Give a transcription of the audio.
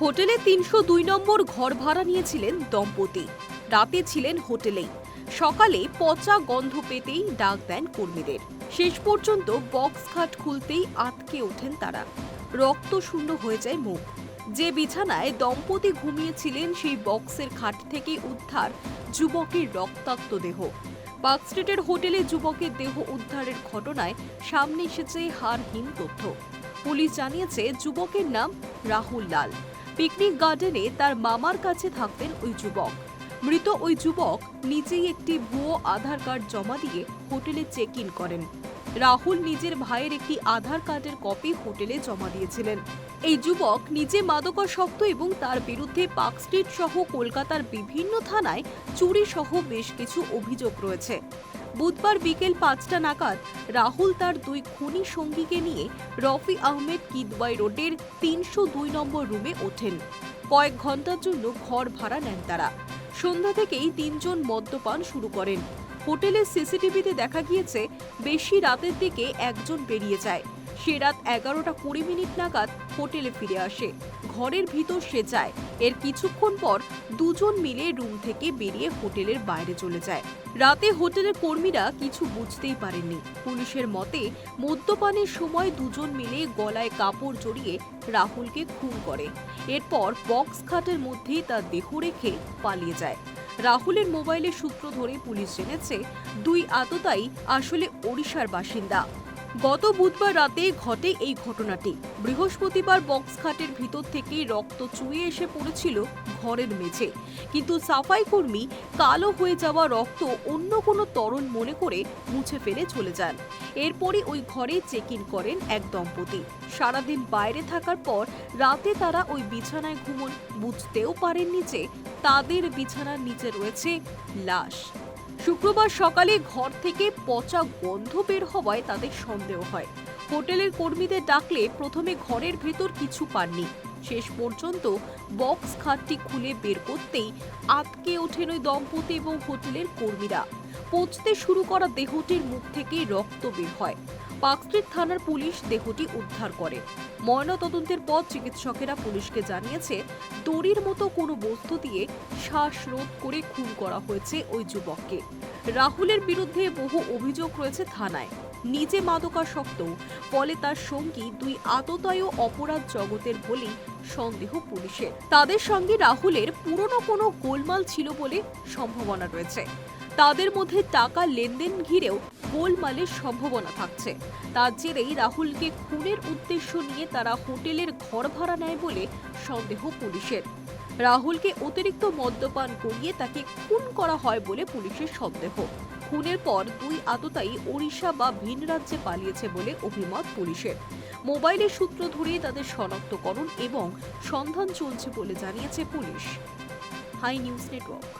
হোটেলে তিনশো দুই নম্বর ঘর ভাড়া নিয়েছিলেন দম্পতি। রাতে ছিলেন হোটেলেই। সকালে পচা গন্ধ পেতেই ডাক দেন কর্মীদের। শেষ পর্যন্ত বক্স খাট খুলতেই আটকে ওঠেন তারা। রক্ত শূন্য হয়ে যায় মুখ। যে বিছানায় দম্পতি ঘুমিয়েছিলেন, সেই বক্সের খাট থেকে উদ্ধার যুবকের রক্তাক্ত দেহ। পার্ক স্ট্রিটের হোটেলে যুবকের দেহ উদ্ধারের ঘটনায় সামনে এসেছে হারহীন তথ্য। পুলিশ জানিয়েছে, যুবকের নাম রাহুল লাল। পিকনিক গার্ডেনে তার মামার কাছে থাকতেন ওই যুবক। মৃত ওই যুবক নিজেই একটি ভুয়ো আধার কার্ড জমা দিয়ে হোটেলে চেক ইন করেন। রাহুল নিজের ভাইয়ের একটি আধার কার্ডের কপি হোটেলে জমা দিয়েছিলেন। এই যুবক নিজে মাদকাসক্ত এবং তার বিরুদ্ধে পার্ক স্ট্রিট সহ কলকাতার বিভিন্ন থানায় চুরি সহ বেশ কিছু অভিযোগ রয়েছে। বুধবার বিকেল পাঁচটা নাগাদ রাহুল তার দুই খুনি সঙ্গীকে নিয়ে রফি আহমেদ কিদওয়াই রোডের তিনশো দুই নম্বর রুমে ওঠেন। কয়েক ঘণ্টার জন্য ঘর ভাড়া নেন তারা। সন্ধ্যা থেকেই তিনজন মদ্যপান শুরু করেন। হোটেলের সিসিটিভিতে দেখা গিয়েছে, বেশি রাতের দিকে একজন বেরিয়ে যায়। সে রাত এগারোটা কুড়ি মিনিট নাগাদ হোটেলে ফিরে আসে। ঘরের ভিতর সে যায়। এর কিছুক্ষণ পর দুজন মিলে রুম থেকে বেরিয়ে হোটেলের বাইরে চলে যায়। রাতে হোটেলের কর্মীরা কিছু বুঝতেই পারেননি। পুলিশের মতে, মদ্যপানের সময় দুজন মিলে গলায় কাপড় জড়িয়ে রাহুলকে খুন করে। এরপর বক্স খাটের মধ্যে তার দেহ রেখে পালিয়ে যায়। রাহুলের মোবাইলের সূত্র ধরে পুলিশ জেনেছে, দুই আততাই আসলে ওড়িশার বাসিন্দা। গত বুধবার রাতে ঘটে এই ঘটনাটি। বৃহস্পতিবার বক্স খাটের ভিতর থেকে রক্ত চুয়ে এসে পড়েছিল ঘরের মেঝে। কিন্তু সাফাই কর্মী কালো হয়ে যাওয়া রক্ত অন্য কোনো তরল মনে করে মুছে ফেলে চলে যান। এরপরই ওই ঘরে চেক ইন করেন এক দম্পতি। সারাদিন বাইরে থাকার পর রাতে তারা ওই বিছানায় ঘুমন, বুঝতেও পারেননি যে তাদের বিছানার নিচে রয়েছে লাশ। শুক্রবার সকালে ঘর থেকে পচা গন্ধ বের হওয়ায় তাদের সন্দেহ হয়। হোটেলের কর্মীদের ডাকলে প্রথমে ঘরের ভেতর কিছু পাননি। শেষ পর্যন্ত বক্স খাটটি খুলে বের করতেই আটকে ওঠেন ওই দম্পতি এবং হোটেলের কর্মীরা। পচতে শুরু করা দেহটির মুখ থেকে রক্ত বের হয়। পার্কস্ট্রিট থানার পুলিশ দেহটি উদ্ধার করে। ময়নাতদন্তের পর চিকিৎসকেরা পুলিশকে জানিয়েছে, দড়ির মতো কোনো বস্তু দিয়ে শ্বাসরোধ করে খুন করা হয়েছে ওই যুবককে। রাহুলের বিরুদ্ধে বহু অভিযোগ রয়েছে থানায়। নিজে মাদকাসক্ত ফলে তার সঙ্গী দুই আততায়ী অপরাধ জগতের বলেই সন্দেহ পুলিশের। তাদের সঙ্গে রাহুলের পুরনো কোনো গোলমাল ছিল বলে সম্ভাবনা রয়েছে। তাদের মধ্যে টাকা লেনদেন ঘিরেও গোলমালের সম্ভাবনা থাকছে। তার জেরেই রাহুলকে খুনের উদ্দেশ্য নিয়ে তারা হোটেলের ঘর ভাড়া নেয় বলে সন্দেহ পুলিশের। রাহুলকে অতিরিক্ত মদ্যপান করিয়ে তাকে খুন করা হয় বলে পুলিশের সন্দেহ। খুনের পর দুই আততায়ী ওড়িশা বা ভিন রাজ্যে পালিয়েছে বলে অভিমত পুলিশের। মোবাইলের সূত্র ধরে তাদের শনাক্তকরণ এবং সন্ধান চলছে বলে জানিয়েছে পুলিশ। High news network.